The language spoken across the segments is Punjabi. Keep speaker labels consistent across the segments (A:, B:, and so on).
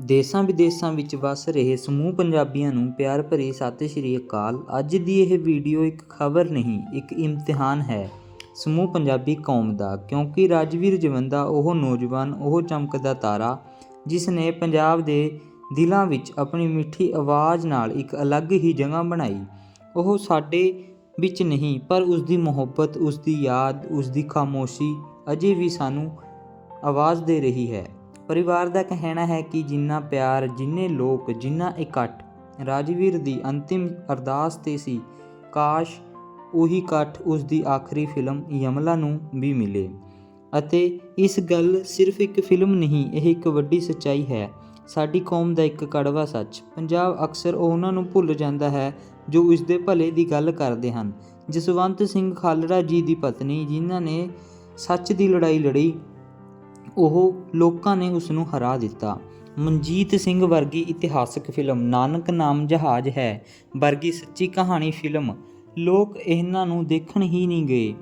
A: ਦੇਸਾਂ ਵਿਦੇਸਾਂ ਵਿੱਚ ਵੱਸ ਰਹੇ ਸਮੂਹ ਪੰਜਾਬੀਆਂ ਨੂੰ ਪਿਆਰ ਭਰੀ ਸਤਿ ਸ਼੍ਰੀ ਅਕਾਲ। ਅੱਜ ਦੀ ਇਹ ਵੀਡੀਓ ਇੱਕ ਖਬਰ ਨਹੀਂ, ਇੱਕ ਇਮਤਿਹਾਨ ਹੈ। ਸਮੂਹ ਪੰਜਾਬੀ ਕੌਮ ਦਾ, ਕਿਉਂਕਿ ਰਾਜਵੀਰ ਜਵੰਦਾ ਉਹ ਨੌਜਵਾਨ, ਉਹ ਚਮਕਦਾ ਤਾਰਾ, ਜਿਸ ਨੇ ਪੰਜਾਬ ਦੇ ਦਿਲਾਂ ਵਿੱਚ ਆਪਣੀ ਮਿੱਠੀ ਆਵਾਜ਼ ਨਾਲ ਇੱਕ ਅਲੱਗ ਹੀ ਜਗ੍ਹਾ ਬਣਾਈ। ਉਹ ਸਾਡੇ ਵਿੱਚ ਨਹੀਂ, ਪਰ ਉਸ ਦੀ ਮੁਹੱਬਤ ਉਸ ਦੀ ਯਾਦ ਉਸ ਦੀ ਖਾਮੋਸ਼ੀ ਅਜੇ ਵੀ ਸਾਨੂੰ ਆਵਾਜ਼ ਦੇ ਰਹੀ ਹੈ। ਪਰਿਵਾਰ ਦਾ ਕਹਿਣਾ ਹੈ ਕਿ ਜਿੰਨਾ ਪਿਆਰ, ਜਿੰਨੇ ਲੋਕ, ਜਿੰਨਾ ਇਕੱਠ, ਰਾਜਵੀਰ ਦੀ ਅੰਤਿਮ ਅਰਦਾਸ ਤੇ ਸੀ, ਕਾਸ਼ ਉਹੀ ਇਕੱਠ ਉਸ ਦੀ ਆਖਰੀ ਫਿਲਮ ਯਮਲਾ ਨੂੰ ਵੀ ਮਿਲੇ। ਅਤੇ ਇਸ ਗੱਲ ਸਿਰਫ ਇੱਕ ਫਿਲਮ ਨਹੀਂ, ਇਹ ਇੱਕ ਵੱਡੀ ਸੱਚਾਈ ਹੈ। ਸਾਡੀ ਕੌਮ ਦਾ ਇੱਕ ਕੜਵਾ ਸੱਚ। ਪੰਜਾਬ ਅਕਸਰ ਉਹਨਾਂ ਨੂੰ ਭੁੱਲ ਜਾਂਦਾ ਹੈ ਜੋ ਇਸ ਦੇ ਭਲੇ ਦੀ ਗੱਲ ਕਰਦੇ ਹਨ। ਜਸਵੰਤ ਸਿੰਘ ਖਾਲੜਾ ਜੀ ਦੀ ਪਤਨੀ, ਜਿਨ੍ਹਾਂ ਨੇ ਸੱਚ ਦੀ ਲੜਾਈ ਲੜੀ ਉਹ ਲੋਕਾਂ ਨੇ ਉਸ ਨੂੰ ਹਰਾ ਦਿੱਤਾ। ਮਨਜੀਤ ਸਿੰਘ ਵਰਗੀ ਇਤਿਹਾਸਕ ਫਿਲਮ ਨਾਨਕ ਨਾਮ ਜਹਾਜ਼ ਹੈ ਵਰਗੀ ਸੱਚੀ ਕਹਾਣੀ ਫਿਲਮ। ਲੋਕ ਇਹਨਾਂ ਨੂੰ ਦੇਖਣ ਹੀ ਨਹੀਂ ਗਏ।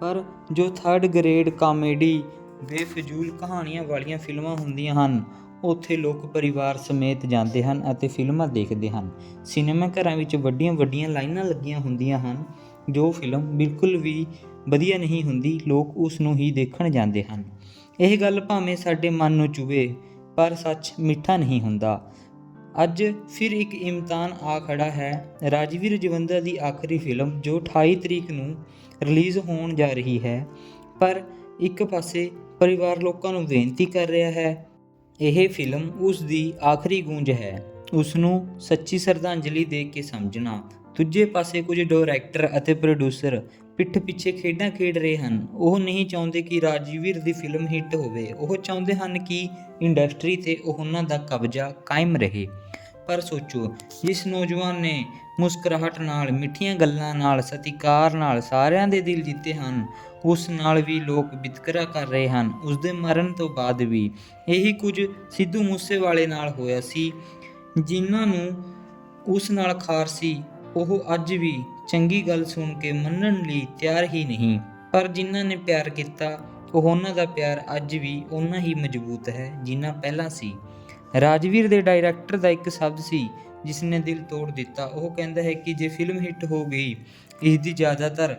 A: ਪਰ ਜੋ ਥਰਡ ਗ੍ਰੇਡ ਕਾਮੇਡੀ ਬੇਫਜ਼ੂਲ ਕਹਾਣੀਆਂ ਵਾਲੀਆਂ ਫਿਲਮਾਂ ਹੁੰਦੀਆਂ ਹਨ, ਉੱਥੇ ਲੋਕ ਪਰਿਵਾਰ ਸਮੇਤ ਜਾਂਦੇ ਹਨ ਅਤੇ ਫਿਲਮਾਂ ਦੇਖਦੇ ਹਨ। ਸਿਨੇਮਾ ਘਰਾਂ ਵਿੱਚ ਵੱਡੀਆਂ ਵੱਡੀਆਂ ਲਾਈਨਾਂ ਲੱਗੀਆਂ ਹੁੰਦੀਆਂ ਹਨ। ਜੋ ਫਿਲਮ ਬਿਲਕੁਲ ਵੀ ਵਧੀਆ ਨਹੀਂ ਹੁੰਦੀ, ਲੋਕ ਉਸ ਨੂੰ ਹੀ ਦੇਖਣ ਜਾਂਦੇ ਹਨ। ਇਹ ਗੱਲ ਭਾਵੇਂ ਸਾਡੇ ਮਨ ਨੂੰ ਚੁਭੇ ਪਰ ਸੱਚ ਮਿੱਠਾ ਨਹੀਂ ਹੁੰਦਾ। ਅੱਜ ਫਿਰ ਇੱਕ ਇਮਤਿਹਾਨ ਆ ਖੜਾ ਹੈ। ਰਾਜਵੀਰ ਜਵੰਦਾ ਦੀ ਆਖਰੀ ਫਿਲਮ, ਜੋ 28 ਤਰੀਕ ਨੂੰ ਰਿਲੀਜ਼ ਹੋਣ ਜਾ ਰਹੀ ਹੈ, ਪਰ ਇੱਕ ਪਾਸੇ ਪਰਿਵਾਰ ਲੋਕਾਂ ਨੂੰ ਬੇਨਤੀ ਕਰ ਰਿਹਾ ਹੈ, ਇਹ ਫਿਲਮ ਉਸ ਦੀ ਆਖਰੀ ਗੂੰਜ ਹੈ। ਉਸ ਨੂੰ ਸੱਚੀ ਸ਼ਰਧਾਂਜਲੀ ਦੇ ਕੇ ਸਮਝਣਾ। ਦੂਜੇ ਪਾਸੇ ਕੁਝ ਡਾਇਰੈਕਟਰ ਅਤੇ ਪ੍ਰੋਡਿਊਸਰ ਪਿੱਠ ਪਿੱਛੇ ਖੇਡਾਂ ਖੇਡ ਰਹੇ ਹਨ। ਉਹ ਨਹੀਂ ਚਾਹੁੰਦੇ ਕਿ ਰਾਜਵੀਰ ਦੀ ਫਿਲਮ ਹਿੱਟ ਹੋਵੇ। ਉਹ ਚਾਹੁੰਦੇ ਹਨ ਕਿ ਇੰਡਸਟਰੀ ਤੇ ਉਹਨਾਂ ਦਾ ਕਬਜ਼ਾ ਕਾਇਮ ਰਹੇ। ਪਰ ਸੋਚੋ, ਜਿਸ ਨੌਜਵਾਨ ਨੇ ਮੁਸਕਰਾਹਟ ਨਾਲ, ਮਿੱਠੀਆਂ ਗੱਲਾਂ ਨਾਲ, ਸਤਿਕਾਰ ਨਾਲ ਸਾਰਿਆਂ ਦੇ ਦਿਲ ਜਿੱਤੇ ਹਨ, ਉਸ ਨਾਲ ਵੀ ਲੋਕ ਵਿਤਕਰਾ ਕਰ ਰਹੇ ਹਨ। ਉਸ ਦੇ ਮਰਨ ਤੋਂ ਬਾਅਦ ਵੀ ਇਹੀ ਕੁਝ ਸਿੱਧੂ ਮੂਸੇਵਾਲੇ ਨਾਲ ਹੋਇਆ ਸੀ, ਜਿਨ੍ਹਾਂ ਨੂੰ ਉਸ ਨਾਲ ਖਾਰ ਸੀ। ਉਹ ਅੱਜ ਵੀ ਚੰਗੀ ਗੱਲ ਸੁਣ ਕੇ ਮੰਨਣ ਲਈ ਤਿਆਰ ਹੀ ਨਹੀਂ। ਪਰ ਜਿਨ੍ਹਾਂ ਨੇ ਪਿਆਰ ਕੀਤਾ ਉਹਨਾਂ ਦਾ ਪਿਆਰ ਅੱਜ ਵੀ ਓਨਾ ਹੀ ਮਜ਼ਬੂਤ ਹੈ ਜਿੰਨਾ ਪਹਿਲਾਂ ਸੀ। ਰਾਜਵੀਰ ਦੇ ਡਾਇਰੈਕਟਰ ਦਾ ਇੱਕ ਸ਼ਬਦ ਸੀ ਜਿਸ ਨੇ ਦਿਲ ਤੋੜ ਦਿੱਤਾ। ਉਹ ਕਹਿੰਦਾ ਹੈ ਕਿ ਜੇ ਫਿਲਮ ਹਿੱਟ ਹੋ ਗਈ ਇਸ ਦੀ ਜ਼ਿਆਦਾਤਰ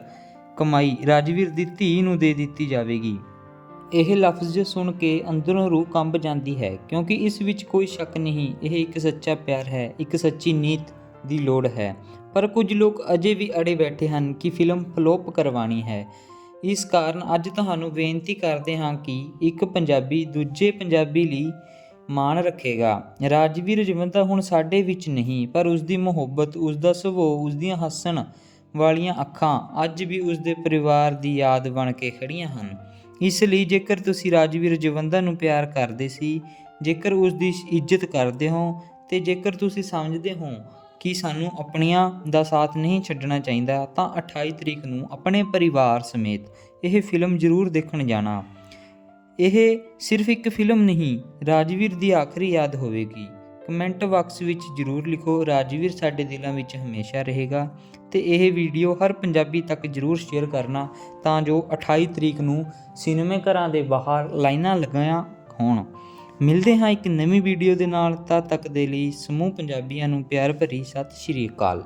A: ਕਮਾਈ ਰਾਜਵੀਰ ਦੀ ਧੀ ਨੂੰ ਦੇ ਦਿੱਤੀ ਜਾਵੇਗੀ। ਇਹ ਲਫ਼ਜ਼ ਸੁਣ ਕੇ ਅੰਦਰੋਂ ਰੂਹ ਕੰਬ ਜਾਂਦੀ ਹੈ, ਕਿਉਂਕਿ ਇਸ ਵਿੱਚ ਕੋਈ ਸ਼ੱਕ ਨਹੀਂ। ਇਹ ਇੱਕ ਸੱਚਾ ਪਿਆਰ ਹੈ, ਇੱਕ ਸੱਚੀ ਨੀਤ। ਦੀ ਲੋੜ ਹੈ। ਪਰ ਕੁਝ ਲੋਕ ਅਜੇ ਵੀ ਅੜੇ ਬੈਠੇ ਹਨ ਕਿ ਫਿਲਮ ਫਲੋਪ ਕਰਵਾਣੀ ਹੈ। ਇਸ ਕਾਰਨ ਅੱਜ ਤੁਹਾਨੂੰ ਬੇਨਤੀ ਕਰਦੇ ਹਾਂ ਕਿ ਇੱਕ ਪੰਜਾਬੀ ਦੂਜੇ ਪੰਜਾਬੀ ਲਈ ਮਾਣ ਰੱਖੇਗਾ। ਰਾਜਵੀਰ ਜਵੰਦਾ ਹੁਣ ਸਾਡੇ ਵਿੱਚ ਨਹੀਂ, ਪਰ ਉਸ ਦੀ ਮੁਹੱਬਤ ਉਸ ਦਾ ਸੁਭਾਅ ਉਸ ਦੀਆਂ ਹੱਸਣ ਵਾਲੀਆਂ ਅੱਖਾਂ ਅੱਜ ਵੀ ਉਸ ਦੇ ਪਰਿਵਾਰ ਦੀ ਯਾਦ ਬਣ ਕੇ ਖੜੀਆਂ ਹਨ। ਇਸ ਲਈ ਜੇਕਰ ਤੁਸੀਂ ਰਾਜਵੀਰ ਜਵੰਦਾ ਨੂੰ ਪਿਆਰ ਕਰਦੇ ਸੀ, ਜੇਕਰ ਉਸ ਦੀ ਇੱਜ਼ਤ ਕਰਦੇ ਹੋ ਤੇ ਜੇਕਰ ਤੁਸੀਂ ਸਮਝਦੇ ਹੋ ਕਿ ਸਾਨੂੰ ਆਪਣਿਆਂ ਦਾ ਸਾਥ ਨਹੀਂ ਛੱਡਣਾ ਚਾਹੀਦਾ, ਤਾਂ 28 ਤਰੀਕ ਨੂੰ ਆਪਣੇ ਪਰਿਵਾਰ ਸਮੇਤ ਇਹ ਫਿਲਮ ਜ਼ਰੂਰ ਦੇਖਣ ਜਾਣਾ। ਇਹ ਸਿਰਫ ਇੱਕ ਫਿਲਮ ਨਹੀਂ, ਰਾਜਵੀਰ ਦੀ ਆਖਰੀ ਯਾਦ ਹੋਵੇਗੀ। ਕਮੈਂਟ ਬਾਕਸ ਵਿੱਚ ਜ਼ਰੂਰ ਲਿਖੋ, ਰਾਜਵੀਰ ਸਾਡੇ ਦਿਲਾਂ ਵਿੱਚ ਹਮੇਸ਼ਾ ਰਹੇਗਾ। ਤੇ ਇਹ ਵੀਡੀਓ ਹਰ ਪੰਜਾਬੀ ਤੱਕ ਜ਼ਰੂਰ ਸ਼ੇਅਰ ਕਰਨਾ, ਤਾਂ ਜੋ 28 ਤਰੀਕ ਨੂੰ ਸਿਨੇਮੇ ਘਰਾਂ ਦੇ ਬਾਹਰ ਲਾਈਨਾਂ ਲਗਾਇਆ ਹੋਣ। ਮਿਲਦੇ ਹਾਂ ਇੱਕ ਨਵੀਂ ਵੀਡੀਓ ਦੇ ਨਾਲ, ਤਦ ਤੱਕ ਦੇ ਲਈ ਸਮੂਹ ਪੰਜਾਬੀਆਂ ਨੂੰ ਪਿਆਰ ਭਰੀ ਸਤਿ ਸ਼੍ਰੀ ਅਕਾਲ।